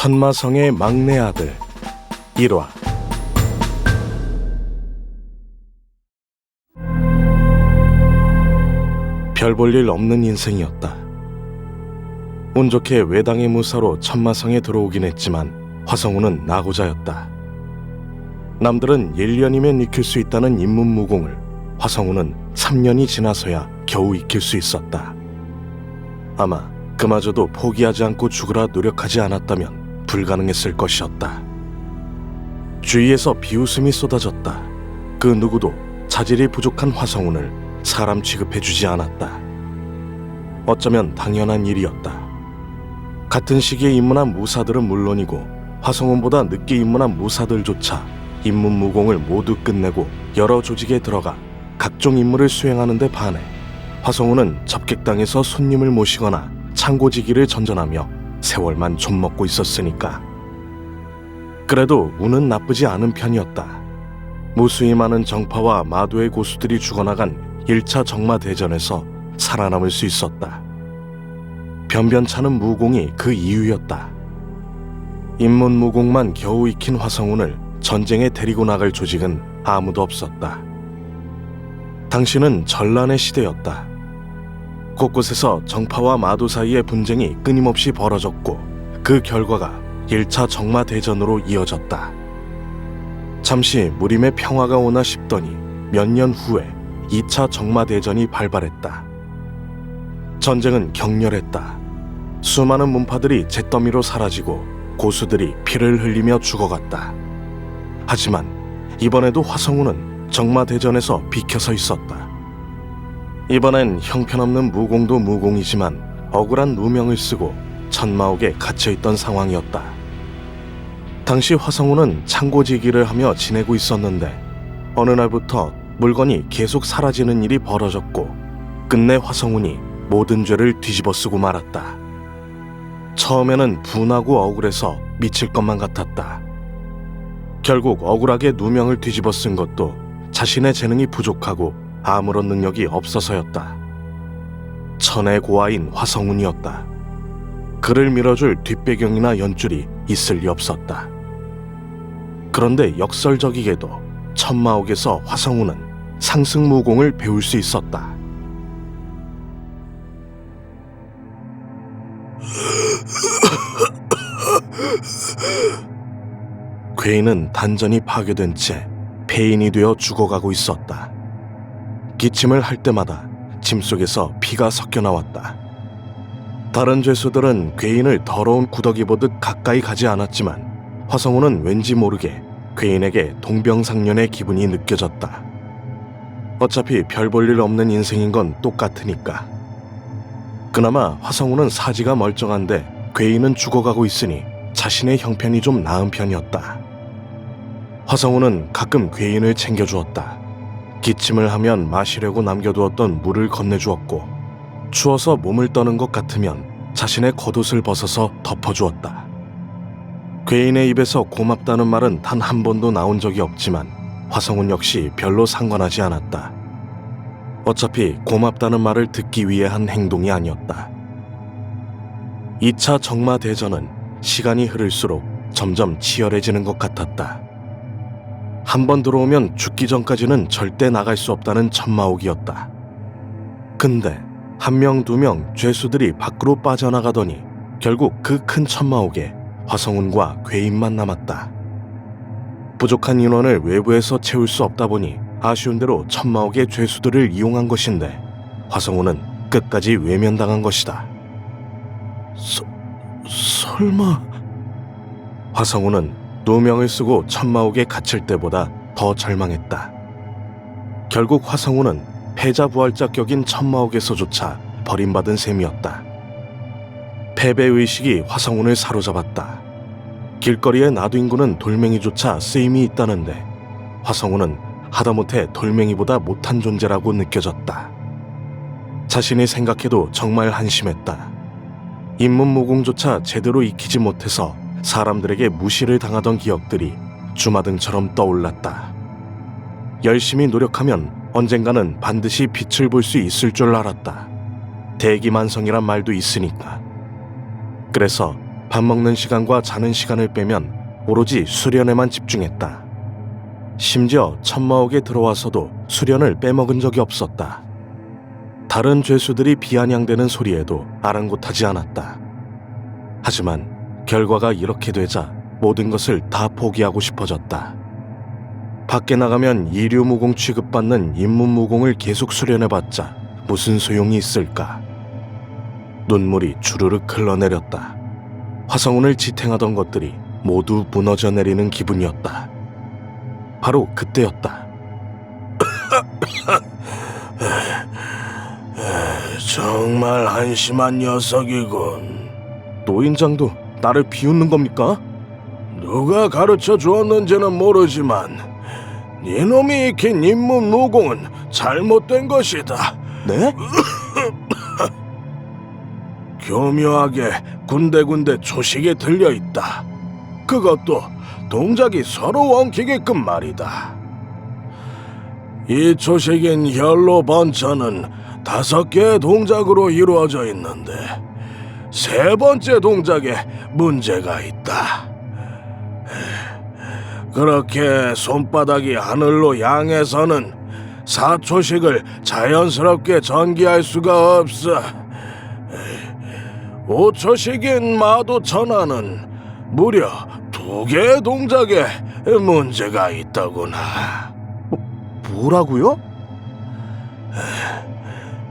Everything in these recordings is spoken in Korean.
천마성의 막내 아들 1화 별 볼 일 없는 인생이었다. 운 좋게 외당의 무사로 천마성에 들어오긴 했지만 화성우는 나고자였다. 남들은 1년이면 익힐 수 있다는 인문무공을 화성우는 3년이 지나서야 겨우 익힐 수 있었다. 아마 그마저도 포기하지 않고 죽으라 노력하지 않았다면 불가능했을 것이었다. 주위에서 비웃음이 쏟아졌다. 그 누구도 자질이 부족한 화성운을 사람 취급해주지 않았다. 어쩌면 당연한 일이었다. 같은 시기에 입문한 무사들은 물론이고 화성운보다 늦게 입문한 무사들조차 입문무공을 모두 끝내고 여러 조직에 들어가 각종 임무를 수행하는 데 반해 화성우는 접객당에서 손님을 모시거나 창고지기를 전전하며 세월만 좀 먹고 있었으니까. 그래도 운은 나쁘지 않은 편이었다. 무수히 많은 정파와 마도의 고수들이 죽어나간 1차 정마 대전에서 살아남을 수 있었다. 변변찮은 무공이 그 이유였다. 인문 무공만 겨우 익힌 화성운을 전쟁에 데리고 나갈 조직은 아무도 없었다. 당신은 전란의 시대였다. 곳곳에서 정파와 마도 사이의 분쟁이 끊임없이 벌어졌고 그 결과가 1차 정마 대전으로 이어졌다. 잠시 무림의 평화가 오나 싶더니 몇 년 후에 2차 정마 대전이 발발했다. 전쟁은 격렬했다. 수많은 문파들이 잿더미로 사라지고 고수들이 피를 흘리며 죽어갔다. 하지만 이번에도 화성우는 정마 대전에서 비켜서 있었다. 이번엔 형편없는 무공도 무공이지만 억울한 누명을 쓰고 천마옥에 갇혀있던 상황이었다. 당시 화성우는 창고지기를 하며 지내고 있었는데 어느 날부터 물건이 계속 사라지는 일이 벌어졌고 끝내 화성운이 모든 죄를 뒤집어 쓰고 말았다. 처음에는 분하고 억울해서 미칠 것만 같았다. 결국 억울하게 누명을 뒤집어 쓴 것도 자신의 재능이 부족하고 아무런 능력이 없어서였다. 천의 고아인 화성운이었다. 그를 밀어줄 뒷배경이나 연줄이 있을 리 없었다. 그런데 역설적이게도 천마옥에서 화성운은 상승무공을 배울 수 있었다. 괴인은 단전이 파괴된 채 폐인이 되어 죽어가고 있었다. 기침을 할 때마다 침 속에서 피가 섞여 나왔다. 다른 죄수들은 괴인을 더러운 구더기 보듯 가까이 가지 않았지만 화성우는 왠지 모르게 괴인에게 동병상련의 기분이 느껴졌다. 어차피 별 볼 일 없는 인생인 건 똑같으니까. 그나마 화성우는 사지가 멀쩡한데 괴인은 죽어가고 있으니 자신의 형편이 좀 나은 편이었다. 화성우는 가끔 괴인을 챙겨주었다. 기침을 하면 마시려고 남겨두었던 물을 건네주었고 추워서 몸을 떠는 것 같으면 자신의 겉옷을 벗어서 덮어주었다. 괴인의 입에서 고맙다는 말은 단 한 번도 나온 적이 없지만 화성운 역시 별로 상관하지 않았다. 어차피 고맙다는 말을 듣기 위해 한 행동이 아니었다. 2차 정마 대전은 시간이 흐를수록 점점 치열해지는 것 같았다. 한 번 들어오면 죽기 전까지는 절대 나갈 수 없다는 천마옥이었다. 근데 한 명, 두 명 죄수들이 밖으로 빠져나가더니 결국 그 큰 천마옥에 화성운과 괴인만 남았다. 부족한 인원을 외부에서 채울 수 없다 보니 아쉬운 대로 천마옥의 죄수들을 이용한 것인데 화성운은 끝까지 외면당한 것이다. 서, 설마... 화성운은 누명을 쓰고 천마옥에 갇힐 때보다 더 절망했다. 결국 화성운은 패자 부활자 격인 천마옥에서조차 버림받은 셈이었다. 패배 의식이 화성운을 사로잡았다. 길거리에 나두인구는 돌멩이조차 쓰임이 있다는데 화성운은 하다못해 돌멩이보다 못한 존재라고 느껴졌다. 자신이 생각해도 정말 한심했다. 인문무공조차 제대로 익히지 못해서 사람들에게 무시를 당하던 기억들이 주마등처럼 떠올랐다. 열심히 노력하면 언젠가는 반드시 빛을 볼 수 있을 줄 알았다. 대기만성이란 말도 있으니까. 그래서 밥 먹는 시간과 자는 시간을 빼면 오로지 수련에만 집중했다. 심지어 천마옥에 들어와서도 수련을 빼먹은 적이 없었다. 다른 죄수들이 비아냥대는 소리에도 아랑곳하지 않았다. 하지만 결과가 이렇게 되자 모든 것을 다 포기하고 싶어졌다. 밖에 나가면 이류무공 취급받는 인문무공을 계속 수련해봤자 무슨 소용이 있을까? 눈물이 주르륵 흘러내렸다. 화성운을 지탱하던 것들이 모두 무너져 내리는 기분이었다. 바로 그때였다. 정말 한심한 녀석이군. 노인장도 나를 비웃는 겁니까? 누가 가르쳐 주었는지는 모르지만 네놈이 익힌 인문 무공은 잘못된 것이다. 네? 교묘하게 군데군데 초식이 들려 있다. 그것도 동작이 서로 엉키게끔 말이다. 이 초식인 혈로 번처는 다섯 개의 동작으로 이루어져 있는데 세 번째 동작에 문제가 있다. 그렇게 손바닥이 하늘로 향해서는 사초식을 자연스럽게 전개할 수가 없어. 오초식인 마도 천하는 무려 두 개의 동작에 문제가 있다구나. 뭐라고요?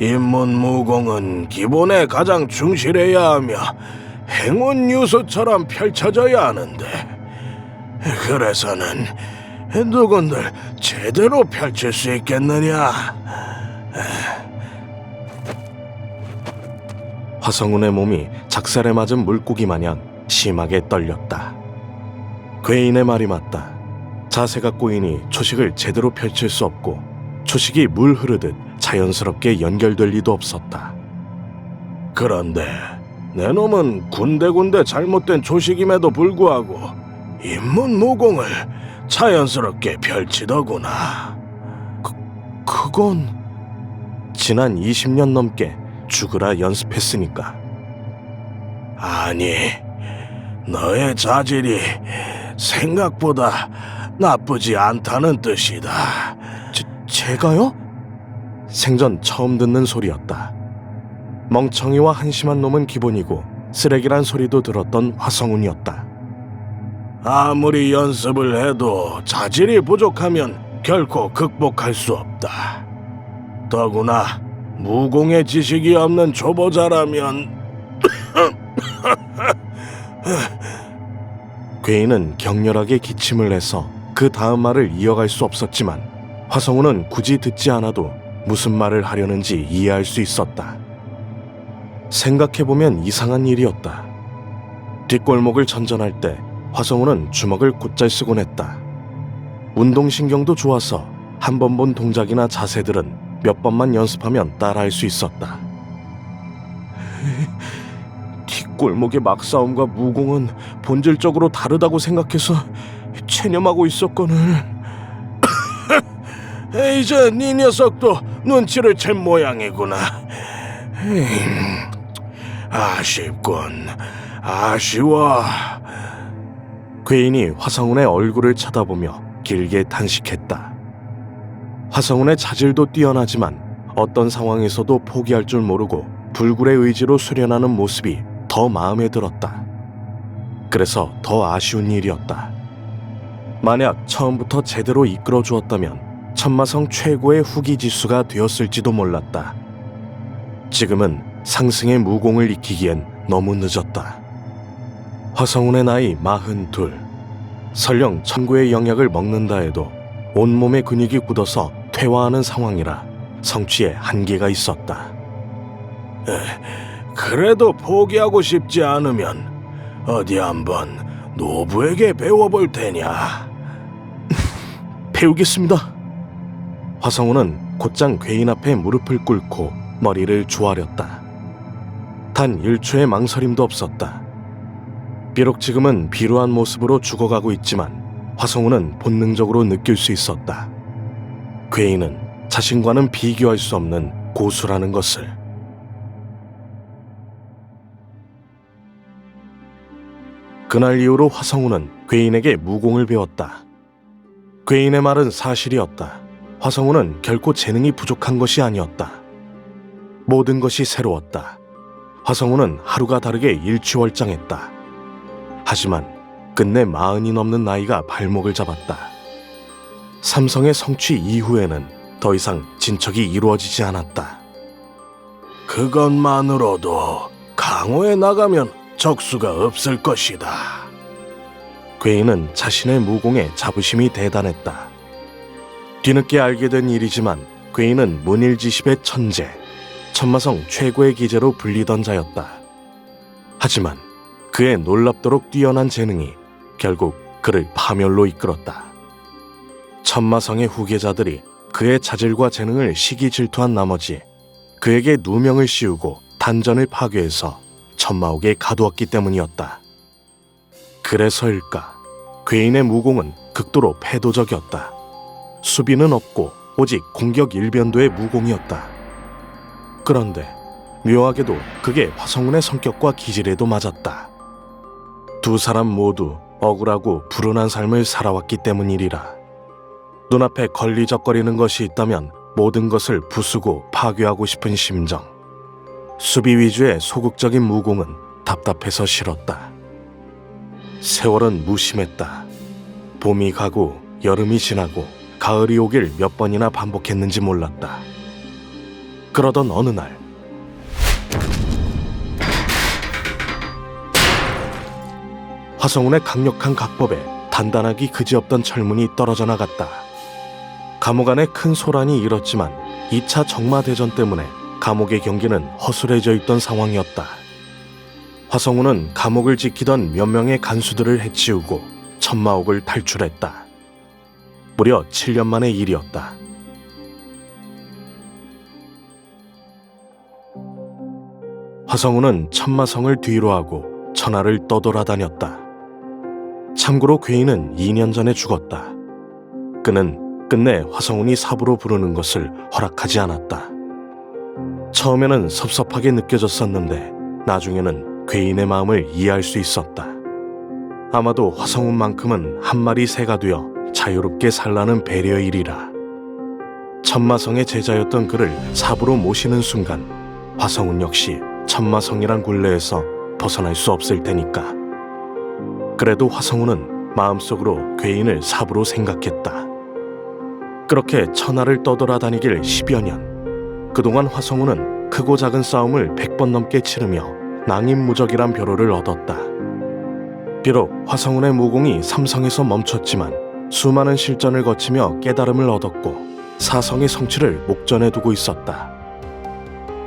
인문무공은 기본에 가장 충실해야 하며 행운 유수처럼 펼쳐져야 하는데 그래서는 누군들 제대로 펼칠 수 있겠느냐? 화성운의 몸이 작살에 맞은 물고기 마냥 심하게 떨렸다. 괴인의 말이 맞다. 자세가 꼬이니 초식을 제대로 펼칠 수 없고 초식이 물 흐르듯 자연스럽게 연결될 리도 없었다. 그런데 내 놈은 군데군데 잘못된 조식임에도 불구하고 인문무공을 자연스럽게 펼치더구나. 그건 지난 20년 넘게 죽으라 연습했으니까. 아니, 너의 자질이 생각보다 나쁘지 않다는 뜻이다. 제, 제가요? 생전 처음 듣는 소리였다. 멍청이와 한심한 놈은 기본이고 쓰레기란 소리도 들었던 화성운이었다. 아무리 연습을 해도 자질이 부족하면 결코 극복할 수 없다. 더구나 무공의 지식이 없는 초보자라면 괴인은 격렬하게 기침을 해서 그 다음 말을 이어갈 수 없었지만 화성우는 굳이 듣지 않아도 무슨 말을 하려는지 이해할 수 있었다. 생각해보면 이상한 일이었다. 뒷골목을 전전할 때 화성우는 주먹을 곧잘 쓰곤 했다. 운동신경도 좋아서 한 번 본 동작이나 자세들은 몇 번만 연습하면 따라할 수 있었다. 뒷골목의 막싸움과 무공은 본질적으로 다르다고 생각해서 체념하고 있었거늘. 이제 네 녀석도 눈치를 챈 모양이구나. 에이, 아쉽군. 아쉬워. 괴인이 화성운의 얼굴을 쳐다보며 길게 탄식했다. 화성운의 자질도 뛰어나지만 어떤 상황에서도 포기할 줄 모르고 불굴의 의지로 수련하는 모습이 더 마음에 들었다. 그래서 더 아쉬운 일이었다. 만약 처음부터 제대로 이끌어 주었다면 천마성 최고의 후기 지수가 되었을지도 몰랐다. 지금은 상승의 무공을 익히기엔 너무 늦었다. 화성운의 나이 마흔 둘. 설령 천구의 영약을 먹는다 해도 온몸의 근육이 굳어서 퇴화하는 상황이라 성취에 한계가 있었다. 그래도 포기하고 싶지 않으면 어디 한번 노부에게 배워볼 테냐. 배우겠습니다. 화성우는 곧장 괴인 앞에 무릎을 꿇고 머리를 조아렸다. 단 1초의 망설임도 없었다. 비록 지금은 비루한 모습으로 죽어가고 있지만 화성우는 본능적으로 느낄 수 있었다. 괴인은 자신과는 비교할 수 없는 고수라는 것을. 그날 이후로 화성우는 괴인에게 무공을 배웠다. 괴인의 말은 사실이었다. 화성우는 결코 재능이 부족한 것이 아니었다. 모든 것이 새로웠다. 화성우는 하루가 다르게 일취월장했다. 하지만 끝내 마흔이 넘는 나이가 발목을 잡았다. 삼성의 성취 이후에는 더 이상 진척이 이루어지지 않았다. 그것만으로도 강호에 나가면 적수가 없을 것이다. 괴인은 자신의 무공에 자부심이 대단했다. 뒤늦게 알게 된 일이지만 괴인은 문일지십의 천재, 천마성 최고의 기재로 불리던 자였다. 하지만 그의 놀랍도록 뛰어난 재능이 결국 그를 파멸로 이끌었다. 천마성의 후계자들이 그의 자질과 재능을 시기 질투한 나머지 그에게 누명을 씌우고 단전을 파괴해서 천마옥에 가두었기 때문이었다. 그래서일까 괴인의 무공은 극도로 패도적이었다. 수비는 없고 오직 공격 일변도의 무공이었다. 그런데 묘하게도 그게 화성운의 성격과 기질에도 맞았다. 두 사람 모두 억울하고 불운한 삶을 살아왔기 때문이리라. 눈앞에 걸리적거리는 것이 있다면 모든 것을 부수고 파괴하고 싶은 심정. 수비 위주의 소극적인 무공은 답답해서 싫었다. 세월은 무심했다. 봄이 가고 여름이 지나고 가을이 오길 몇 번이나 반복했는지 몰랐다. 그러던 어느 날 화성운의 강력한 각법에 단단하기 그지없던 철문이 떨어져 나갔다. 감옥 안에 큰 소란이 일었지만 2차 정마대전 때문에 감옥의 경기는 허술해져 있던 상황이었다. 화성우는 감옥을 지키던 몇 명의 간수들을 해치우고 천마옥을 탈출했다. 무려 7년 만의 일이었다. 화성우는 천마성을 뒤로 하고 천하를 떠돌아다녔다. 참고로 괴인은 2년 전에 죽었다. 그는 끝내 화성운이 사부로 부르는 것을 허락하지 않았다. 처음에는 섭섭하게 느껴졌었는데 나중에는 괴인의 마음을 이해할 수 있었다. 아마도 화성운만큼은 한 마리 새가 되어 자유롭게 살라는 배려일이라. 천마성의 제자였던 그를 사부로 모시는 순간 화성운 역시 천마성이란 굴레에서 벗어날 수 없을 테니까. 그래도 화성운은 마음속으로 괴인을 사부로 생각했다. 그렇게 천하를 떠돌아다니길 10여 년. 그동안 화성우는 크고 작은 싸움을 100번 넘게 치르며 낭인무적이란 벼로를 얻었다. 비록 화성운의 무공이 삼성에서 멈췄지만 수많은 실전을 거치며 깨달음을 얻었고 사성의 성취를 목전에 두고 있었다.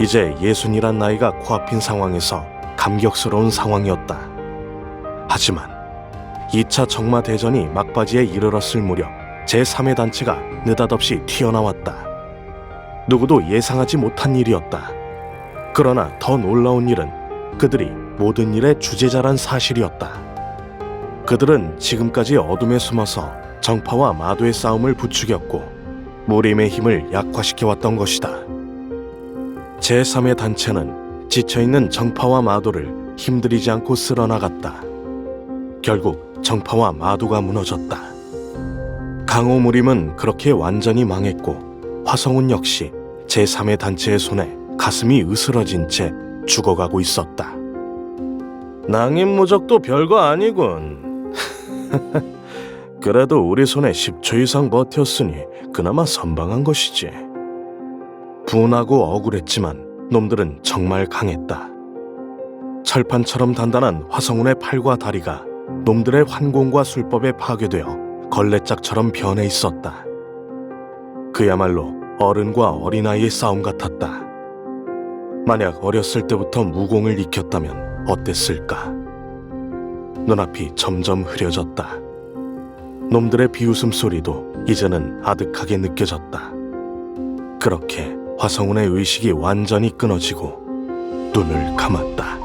이제 예순이란 나이가 코앞인 상황에서 감격스러운 상황이었다. 하지만 2차 정마 대전이 막바지에 이르렀을 무렵 제3의 단체가 느닷없이 튀어나왔다. 누구도 예상하지 못한 일이었다. 그러나 더 놀라운 일은 그들이 모든 일의 주제자란 사실이었다. 그들은 지금까지 어둠에 숨어서 정파와 마도의 싸움을 부추겼고 무림의 힘을 약화시켜왔던 것이다. 제3의 단체는 지쳐있는 정파와 마도를 힘들이지 않고 쓸어나갔다. 결국 정파와 마도가 무너졌다. 강호 무림은 그렇게 완전히 망했고 화성운 역시 제3의 단체의 손에 가슴이 으스러진 채 죽어가고 있었다. 낭인무적도 별거 아니군. 그래도 우리 손에 10초 이상 버텼으니 그나마 선방한 것이지. 분하고 억울했지만 놈들은 정말 강했다. 철판처럼 단단한 화성운의 팔과 다리가 놈들의 환공과 술법에 파괴되어 걸레짝처럼 변해 있었다. 그야말로 어른과 어린아이의 싸움 같았다. 만약 어렸을 때부터 무공을 익혔다면 어땠을까? 눈앞이 점점 흐려졌다. 놈들의 비웃음 소리도 이제는 아득하게 느껴졌다. 그렇게 화성운의 의식이 완전히 끊어지고 눈을 감았다.